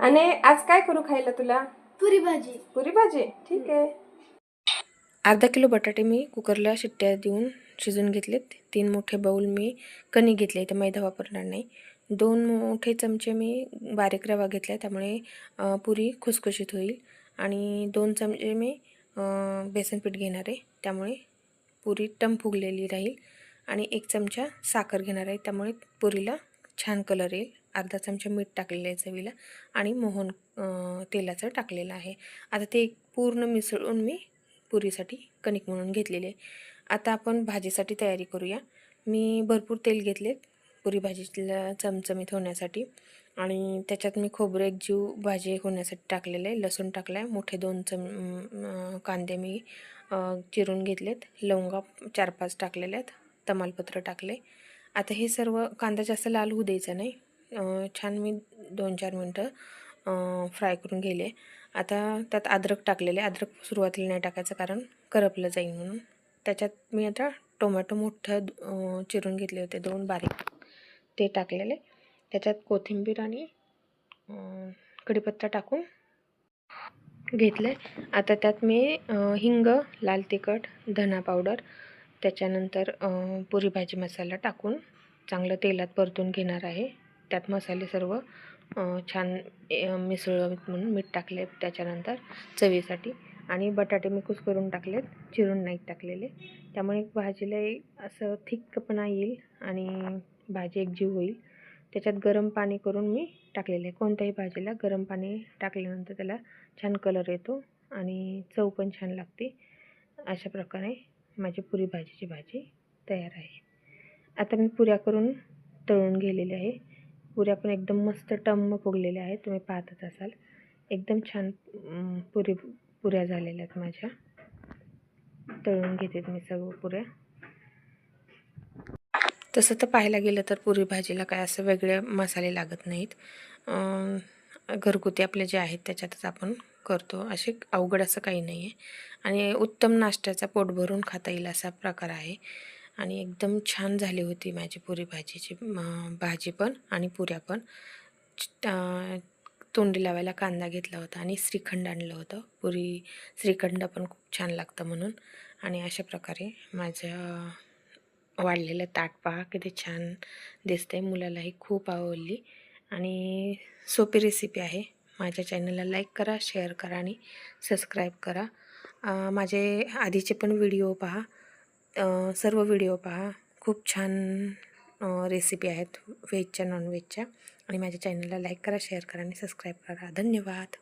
आणि आज काय करू खायला तुला? पुरी भाजी पुरी भाजी ठीक आहे. अर्धा किलो बटाटे मी कुकरला शिट्ट्या देऊन शिजून घेतलेत. तीन मोठे बाऊल मी कणी घेतले इथं मैदा वापरणार नाही. दोन मोठे चमचे मी बारीक रवा घेतला त्यामुळे पुरी खुसखुशीत होईल. आणि दोन चमचे मी बेसन पीठ घेणार आहे त्यामुळे पुरी टम फुगलेली राहील. आणि एक चमचा साखर घेणार आहे त्यामुळे पुरीला छान कलर येईल. अर्धा चमचा मीठ टाकलेलं आहे चवीला आणि मोहन तेलाचं टाकलेलं आहे. आता ते पूर्ण मिसळून मी पुरीसाठी कणिक म्हणून घेतलेली आहे. आता आपण भाजीसाठी तयारी करूया. मी भरपूर तेल घेतले पुरी भाजीला चमचमीत होण्यासाठी आणि त्याच्यात मी खोबरं एक जीव भाजी होण्यासाठी टाकलेलं आहे. लसूण टाकलं आहे. मोठे दोन चम कांदे मी चिरून घेतलेत. लवंगा चार पाच टाकलेले आहेत. तमालपत्र टाकले. आता हे सर्व कांदा जास्त लाल होऊ द्यायचा नाही. छान मी दोन चार मिनटं फ्राय करून गेले आता त्यात अद्रक टाकलेले. अद्रक सुरुवातीला नाही टाकायचं कारण करपलं जाईल म्हणून. त्याच्यात मी आता टोमॅटो मोठं चिरून घेतले होते. दोन बारीक ते टाकलेले. त्याच्यात कोथिंबीर आणि कढीपत्ता टाकून घेतले. आता त्यात मी हिंग लाल तिखट धना पावडर त्याच्यानंतर पुरी भाजी मसाला टाकून चांगलं तेलात परतून घेणार आहे. त्यात मसाले सर्व छान अं, मिसळत म्हणून मीठ टाकले त्याच्यानंतर चवीसाठी. आणि बटाटे मी कुस करून टाकलेत चिरून नाही टाकलेले. त्यामुळे भाजीला एक असं थिक्कपणा येईल आणि भाजी एक जीव होईल. त्याच्यात गरम पाणी करून मी टाकलेले. आहे कोणत्याही भाजीला गरम पाणी टाकल्यानंतर त्याला छान कलर येतो आणि चव पण छान लागते. अशा प्रकारे माझी पुरी भाजीची भाजी तयार आहे. आता मी पुऱ्या करून तळून गेलेली आहे. पुऱ्या पण एकदम मस्त टम्म फुगलेल्या आहेत तुम्ही पाहतच असाल. एकदम छान पुरी पुऱ्या झालेल्या आहेत माझ्या. तळून घेते मी सर्व पुऱ्या. तसं तर पाहायला गेलं तर पुरी भाजीला काय असं वेगळे मसाले लागत नाहीत. घरगुती आपले जे आहेत त्याच्यातच आपण करतो. असे अवघड असं काही नाही आहे आणि उत्तम नाश्त्याचा पोट भरून खाता येईल असा प्रकार आहे. आणि एकदम छान झाली होती माझी पुरी भाजीची भाजी पण आणि पुऱ्या पण. तोंडी लावायला कांदा घेतला होता आणि श्रीखंड आणलं होतं. पुरी श्रीखंड पण खूप छान लागतं म्हणून. आणि अशा प्रकारे माझं वाढलेलं ताट पहा किती छान दिसते मुलालाही खूप आवडली. आणि सोपी रेसिपी आहे. माझ्या चॅनलला लाईक करा शेअर करा आणि सबस्क्राईब करा. माझे आधीचे पण व्हिडिओ पहा. सर्व व्हिडिओ पहा. खूप छान रेसिपी आहेत व्हेजच्या नॉनव्हेजच्या आणि माझ्या चॅनलला लाईक करा शेअर करा आणि सबस्क्राईब करा. धन्यवाद.